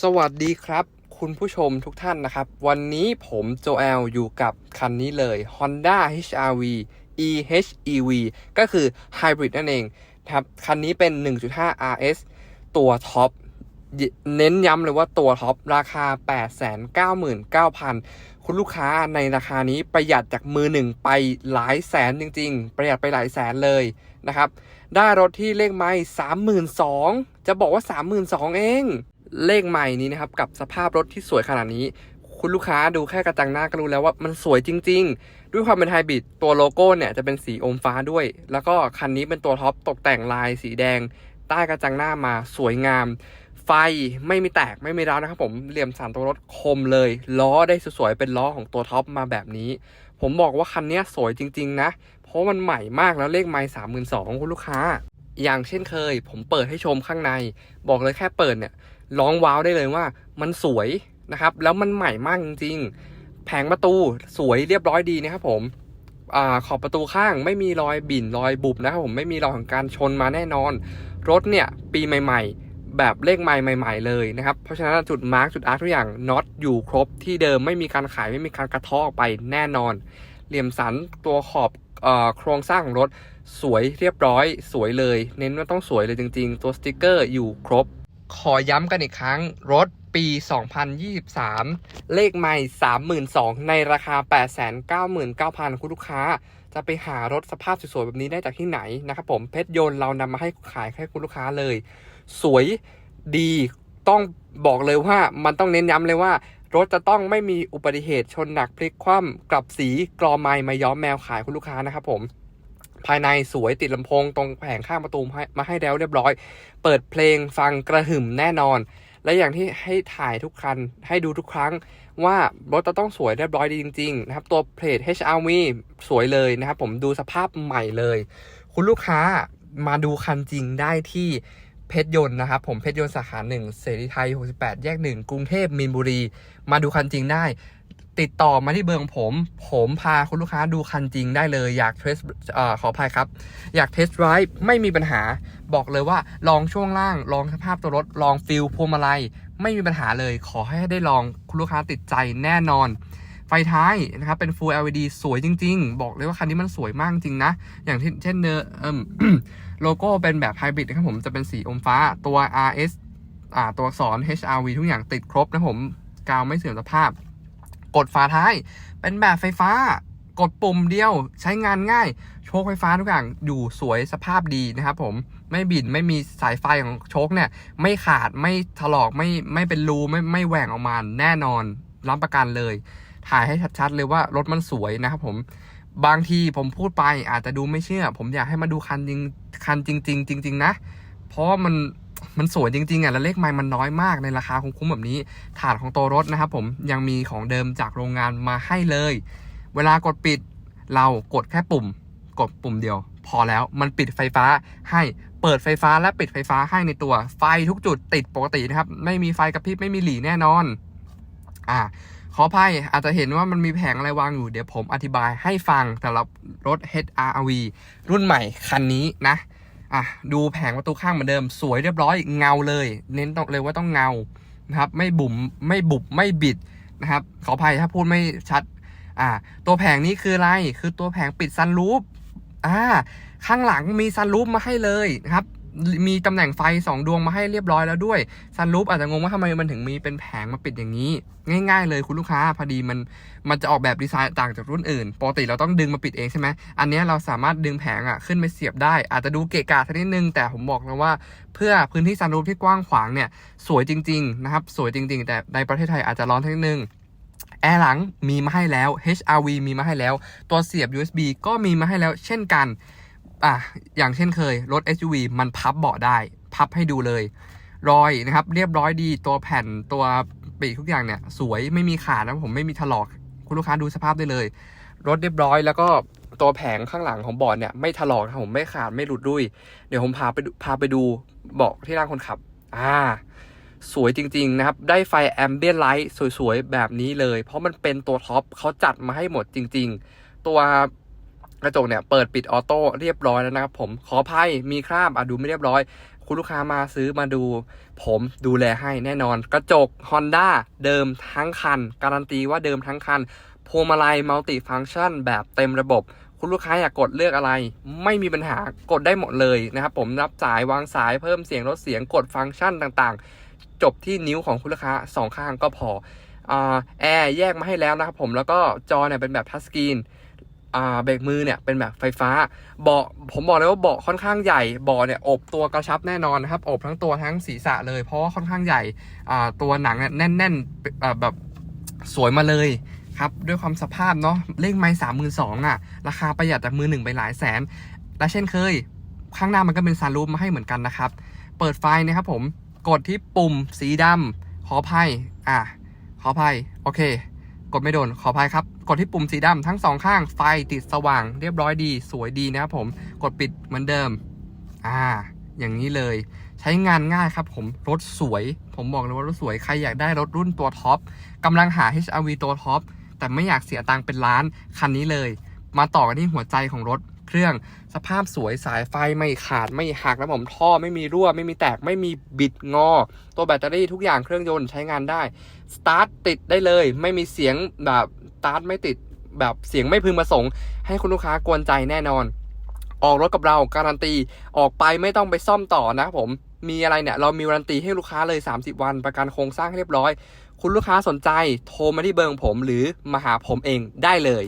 สวัสดีครับ คุณผู้ชมทุกท่านนะครับ วันนี้ผมโจเอลอยู่กับคันนี้เลย Honda HRV eHEV ก็คือ Hybrid นั่นเองนะครับคันนี้เป็น 1.5 RS ตัวท็อปเน้นย้ำเลยว่าตัวท็อปราคา 899,000 คุณลูกค้าในราคานี้ประหยัดจากมือหนึ่งไปหลายแสนจริง ๆ ประหยัดไปหลายแสนเลยนะครับ ได้รถที่เลขไม้32,000 จะบอกว่า 32,000 เอง เลขใหม่นี้นะครับกับสภาพรถที่สวยขนาดนี้ คุณลูกค้าดูแค่กระจังหน้าก็รู้แล้วว่ามันสวยจริง ๆ ด้วยความเป็นไฮบริดตัวโลโก้เนี่ยจะเป็นสีอมฟ้าด้วย แล้วก็คันนี้เป็นตัวท็อปตกแต่งลายสีแดง ใต้กระจังหน้ามาสวยงาม ไฟไม่มีแตกไม่มีร้าวนะครับผมเหลี่ยมสันตัวรถคมเลย ล้อได้สวยๆเป็นล้อของตัวท็อปมาแบบนี้ ผมบอกว่าคันนี้สวยจริง ๆ นะ เพราะมันใหม่มากแล้วเลขไม้สามหมื่นสองคุณลูกค้าอย่างเช่นเคย ผมเปิดให้ชมข้างใน บอกเลยแค่เปิดเนี่ย ร้องว้าวได้เลยว่า มันสวยนะครับ แล้วมันใหม่มากจริงๆ แผงประตูสวยเรียบร้อยดีนะครับผมอขอบประตูข้างไม่มีรอยบิ่นรอยบุบนะครับผมไม่มีรอยของการชนมาแน่นอน รถเนี่ยปีใหม่ ๆ แบบเลขใหม่ใหม่ ๆ เลยนะครับ เพราะฉะนั้นจุดมาร์กจุดอาร์ทุกอย่างน็อตอยู่ครบที่เดิมไม่มีการขายไม่มีการกระเทาะออกไปแน่นอน เหลี่ยมสันตัวขอบอโครงสร้างของรถสวยเรียบร้อย สวยเลย เน้นว่าต้องสวยเลยจริง ๆ ตัวสติกเกอร์อยู่ครบ ขอย้ำกันอีกครั้ง รถปี 2023 เลขใหม่ 32,000 ในราคา 899,000 คุณลูกค้า จะไปหารถสภาพสวยๆแบบนี้ได้จากที่ไหนนะครับผมเพชรยนต์เรานำมาให้ขายให้คุณลูกค้าเลย สวยดีต้องบอกเลยว่ามันต้องเน้นย้ำเลยว่า รถจะต้องไม่มีอุบัติเหตุชนหนักพลิกคว่ำกลับสีกรอไม้มาย้อมแมวขายคุณลูกค้านะครับผม ภายในสวยติดลำโพงตรงแผงข้างประตูมาให้แล้วเรียบร้อย เปิดเพลงฟังกระหึ่มแน่นอน และอย่างที่ให้ถ่ายทุกคัน ให้ดูทุกครั้งว่ารถจะต้องสวยเรียบร้อยดีจริงๆนะครับตัวเพลท HRV สวยเลยนะครับผมดูสภาพใหม่เลย คุณลูกค้ามาดูคันจริงได้ที่เพชรยนต์นะครับผมเพชรยนต์สาขาหนึ่งเสรีไทย 68 แยกหนึ่งกรุงเทพมีนบุรี มาดูคันจริงได้ ติดต่อมาที่เบอร์ของผม ผมพาคุณลูกค้าดูคันจริงได้เลย อยากเทสเอ่อขออภัยครับ อยากเทสไรด์ไม่มีปัญหา บอกเลยว่าลองช่วงล่าง ลองสภาพตัวรถ ลองฟิลพวงมาลัย ไม่มีปัญหาเลย ขอให้ได้ลองคุณลูกค้าติดใจแน่นอน ไฟท้ายนะครับ เป็น Full LED สวยจริง ๆ บอกเลยว่าคันนี้มันสวยมากจริงนะ อย่างเช่นเนอเอ่มโลโก้เป็นแบบไฮบริดนะครับผม จะเป็นสีอมฟ้า ตัว RS อ่าตัวอักษร HRV ทุกอย่างติดครบนะผม กาวไม่เสื่อมสภาพ กดฝาท้าย เป็นแบบไฟฟ้ากดปุ่มเดียวใช้งานง่าย โชคไฟฟ้าทุกอย่างอยู่สวยสภาพดีนะครับผมไม่บินไม่มีสายไฟของโชคเนี่ย ไม่ขาดไม่ถลอกไม่ไม่เป็นรูไม่ไม่แหว่งออกมาแน่นอนรับประกันเลย ถ่ายให้ชัดๆเลยว่ารถมันสวยนะครับผมบางทีผมพูดไปอาจจะดูไม่เชื่อ ผมอยากให้มาดูคันจริงคันจริง ๆ จริง ๆ นะ เพราะมัน มันสวยจริงๆอะแล้วเลขไม้มันน้อยมากในราคาคุ้มๆแบบนี้ ถาดของตัวรถนะครับผมยังมีของเดิมจากโรงงานมาให้เลย เวลากดปิดเรากดแค่ปุ่ม กดปุ่มเดียว พอแล้วมันปิดไฟฟ้าให้เปิดไฟฟ้าและปิดไฟฟ้าให้ในตัวไฟทุกจุดติดปกตินะครับ ไม่มีไฟกระพริบไม่มีหลีแน่นอน อ่าขออภัยอาจจะเห็นว่ามันมีแผงอะไรวางอยู่เดี๋ยวผมอธิบายให้ฟังสำหรับรถ HRV รุ่นใหม่คันนี้นะ อะดูแผงประตูข้างเหมือนเดิม สวยเรียบร้อยเงาเลย เน้นตรงเลยว่าต้องเงานะครับ ไม่บุ๋มไม่บุบไม่บิดนะครับขออภัยถ้าพูดไม่ชัดอ่าตัวแผงนี้คืออะไรคือตัวแผงปิดซันรูฟอ่าข้างหลังมีซันรูฟมาให้เลยนะครับ มีตำแหน่งไฟ 2 ดวงมาให้เรียบร้อยแล้วด้วยซันรูฟอาจจะงงว่าทำไมมันถึงมีเป็นแผงมาปิดอย่างนี้ ง่ายๆเลยคุณลูกค้าพอดีมันมันจะออกแบบดีไซน์ต่างจากรุ่นอื่นปกติเราต้องดึงมาปิดเองใช่ไหมอันนี้เราสามารถดึงแผงอะขึ้นไปเสียบได้ อาจจะดูเกะกะสักนิดนึง แต่ผมบอกเลยว่า เพื่อพื้นที่ซันรูฟที่กว้างขวางเนี่ยสวยจริงๆนะครับสวยจริง ๆ แต่ในประเทศไทยอาจจะร้อนสักนิดนึงแอร์หลังมีมาให้แล้ว HRV มีมาให้แล้ว ตัวเสียบ USB ก็มีมาให้แล้วเช่นกัน อะอย่างเช่นเคย รถ SUV มันพับเบาะได้ พับให้ดูเลย รอยนะครับ เรียบร้อยดีตัวแผ่นตัวปีกทุกอย่างเนี่ย สวยไม่มีขาดนะผมไม่มีถลอก คุณลูกค้าดูสภาพได้เลย รถเรียบร้อยแล้วก็ตัวแผงข้างหลังของเบาะเนี่ยไม่ถลอกผมไม่ขาดไม่หลุดด้วยเดี๋ยวผมพาไปพาไปดูเบาะที่นั่งคนขับ อ่า สวยจริง ๆ นะครับ ได้ไฟแอมเบียนไลท์สวย ๆ แบบนี้เลย เพราะมันเป็นตัวท็อปเขาจัดมาให้หมดจริง ๆ ตัว กระจกเนี่ยเปิดปิดออโต้เรียบร้อยแล้วนะครับผมขออภัยมีคราบอะดูไม่เรียบร้อย คุณลูกค้ามาซื้อมาดู ผมดูแลให้แน่นอน กระจก Honda เดิมทั้งคัน การันตีว่าเดิมทั้งคันพวงมาลัยมัลติฟัง c t ชันแบบเต็มระบบ คุณลูกค้าอยากกดเลือกอะไร ไม่มีปัญหากดได้หมดเลยนะครับผมรับสายวางสายเพิ่มเสียงลดเสียงกดฟังก์ชันต่างๆ จบที่นิ้วของคุณลูกค้าสองข้างก็พออแอร์แยกมาให้แล้วนะครับผมแล้วก็จอเนี่ยเป็นแบบทัชสกรีน อ่าเบรกมือเนี่ยเป็นแบบไฟฟ้า เบาะผมบอกเลยว่าเบาะค่อนข้างใหญ่เบาะเนี่ยอบตัวกระชับแน่นอนนะครับอบทั้งตัวทั้งศีรษะเลย เพราะว่าค่อนข้างใหญ่อ่าตัวหนังเนี่ยแน่นๆแบบสวยมาเลยครับด้วยความสภาพเนาะเลขไม้สามหมื่นสองอะ ราคาประหยัดจากมือหนึ่งไปหลายแสน และเช่นเคย ข้างหน้ามันก็เป็นซันรูฟมาให้เหมือนกันนะครับ เปิดไฟนะครับผมกดที่ปุ่มสีดำขออภัยอะขออภัยโอเค กดไม่โดนขออภัยครับ กดที่ปุ่มสีดำทั้งสองข้างไฟติดสว่างเรียบร้อยดี สวยดีนะครับผมกดปิดเหมือนเดิม อ่า อย่างนี้เลย ใช้งานง่ายครับผมรถสวย ผมบอกเลยว่ารถสวยใครอยากได้รถรุ่นตัวท็อปกำลังหา HRV ตัวท็อปแต่ไม่อยากเสียตังค์เป็นล้านคันนี้เลย มาต่อกันที่หัวใจของรถเครื่องสภาพสวยสายไฟไม่ขาดไม่หักนะผมท่อไม่มีรั่ว ไม่มีแตกไม่มีบิดงอ ตัวแบตเตอรี่ทุกอย่างเครื่องยนต์ใช้งานได้สตาร์ทติดได้เลย ไม่มีเสียงแบบสตาร์ทไม่ติดแบบเสียงไม่พึงประสงค์ ให้คุณลูกค้ากวนใจแน่นอน ออกรถกับเราการันตีออกไปไม่ต้องไปซ่อมต่อนะผมมีอะไรเนี่ยเรามีการันตีให้ลูกค้าเลย 30 วันประกันโครงสร้างให้เรียบร้อย คุณลูกค้าสนใจโทรมาที่เบอร์ของผมหรือมาหาผมเองได้เลย